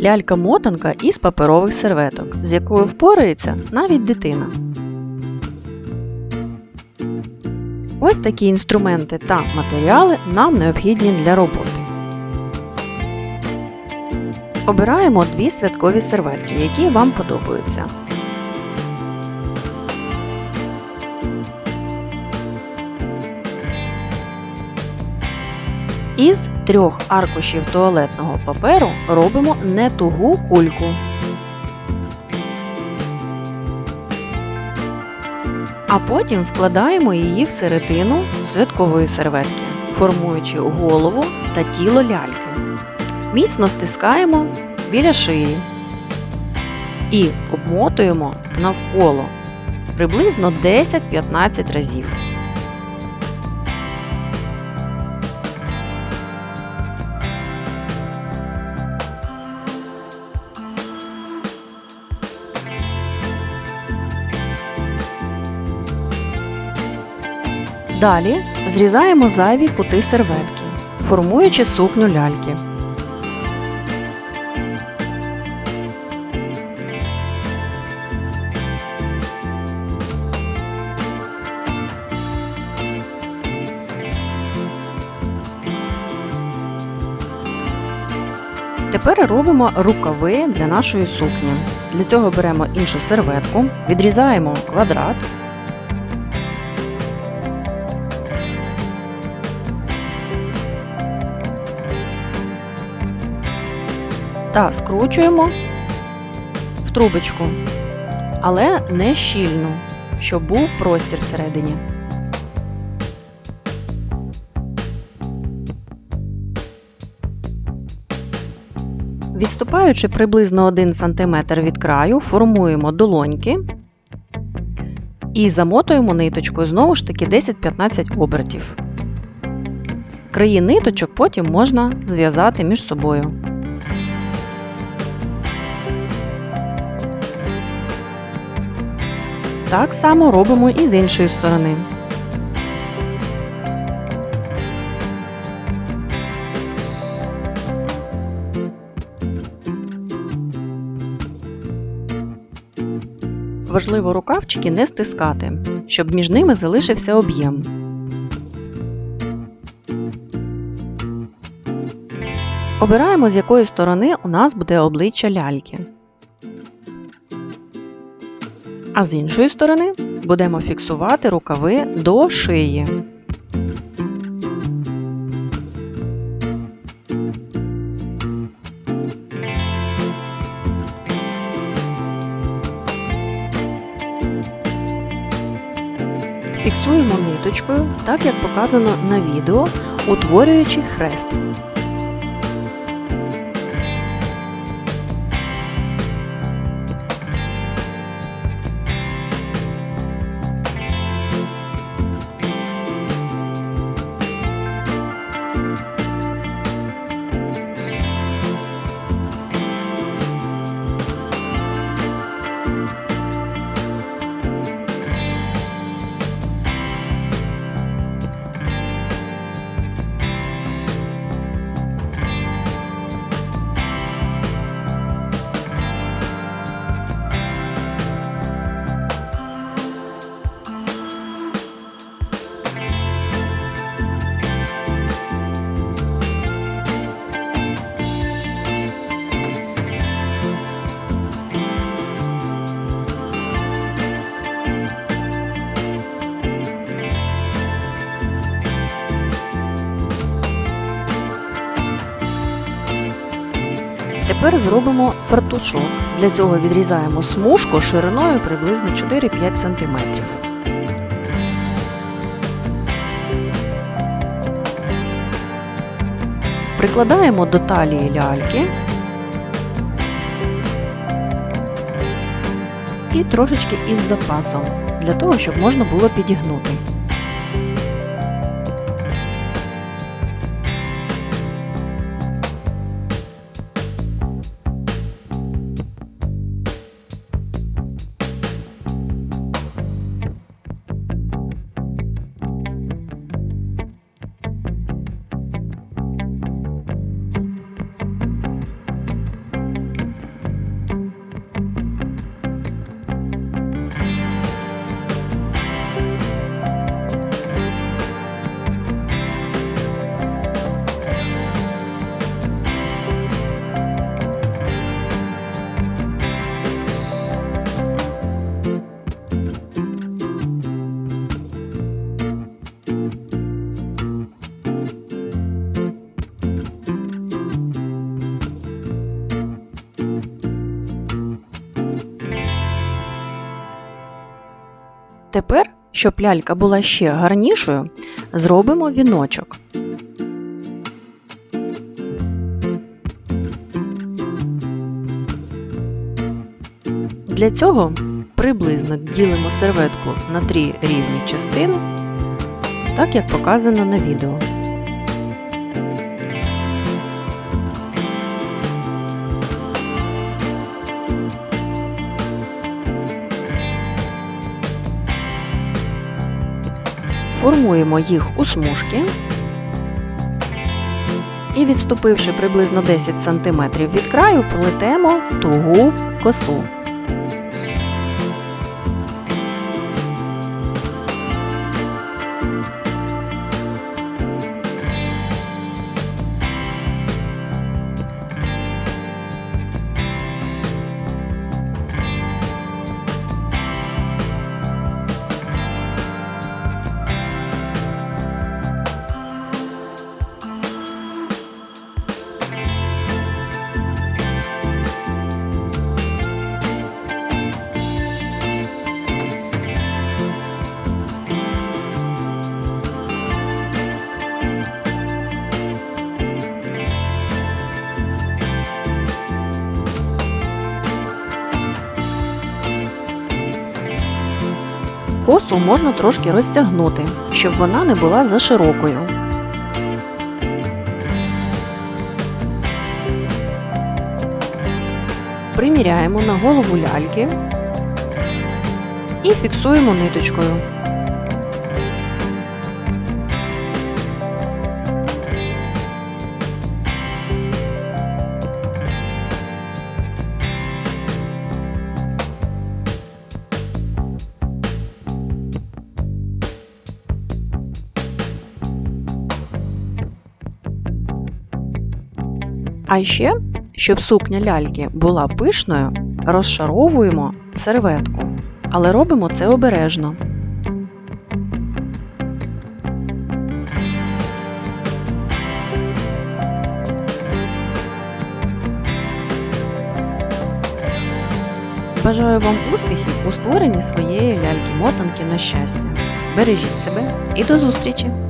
Лялька-мотанка із паперових серветок, з якою впорається навіть дитина. Ось такі інструменти та матеріали нам необхідні для роботи. Обираємо дві святкові серветки, які вам подобаються. Із трьох аркушів туалетного паперу робимо не тугу кульку. А потім вкладаємо її всередину святкової серветки, формуючи голову та тіло ляльки. Міцно стискаємо біля шиї і обмотуємо навколо приблизно 10-15 разів. Далі зрізаємо зайві кути серветки, формуючи сукню ляльки. Тепер робимо рукави для нашої сукні. Для цього беремо іншу серветку, відрізаємо квадрат. Та скручуємо в трубочку, але не щільно, щоб був простір всередині. Відступаючи приблизно 1 см від краю, формуємо долоньки і замотуємо ниточкою знову ж таки 10-15 обертів. Краї ниточок потім можна зв'язати між собою. Так само робимо і з іншої сторони. Важливо рукавчики не стискати, щоб між ними залишився об'єм. Обираємо, з якої сторони у нас буде обличчя ляльки. А з іншої сторони будемо фіксувати рукави до шиї. Фіксуємо ниточкою, так як показано на відео, утворюючи хрест. Тепер зробимо фартушок. Для цього відрізаємо смужку шириною приблизно 4-5 см. Прикладаємо до талії ляльки і трошечки із запасом, для того, щоб можна було підігнути. Тепер, щоб лялька була ще гарнішою, зробимо віночок. Для цього приблизно ділимо серветку на три рівні частини, так як показано на відео. Формуємо їх у смужки і, відступивши приблизно 10 см від краю, плетемо тугу косу. Косу можна трошки розтягнути, щоб вона не була за широкою. Приміряємо на голову ляльки і фіксуємо ниточкою. А ще, щоб сукня ляльки була пишною, розшаровуємо серветку, але робимо це обережно. Бажаю вам успіхів у створенні своєї ляльки-мотанки на щастя. Бережіть себе і до зустрічі!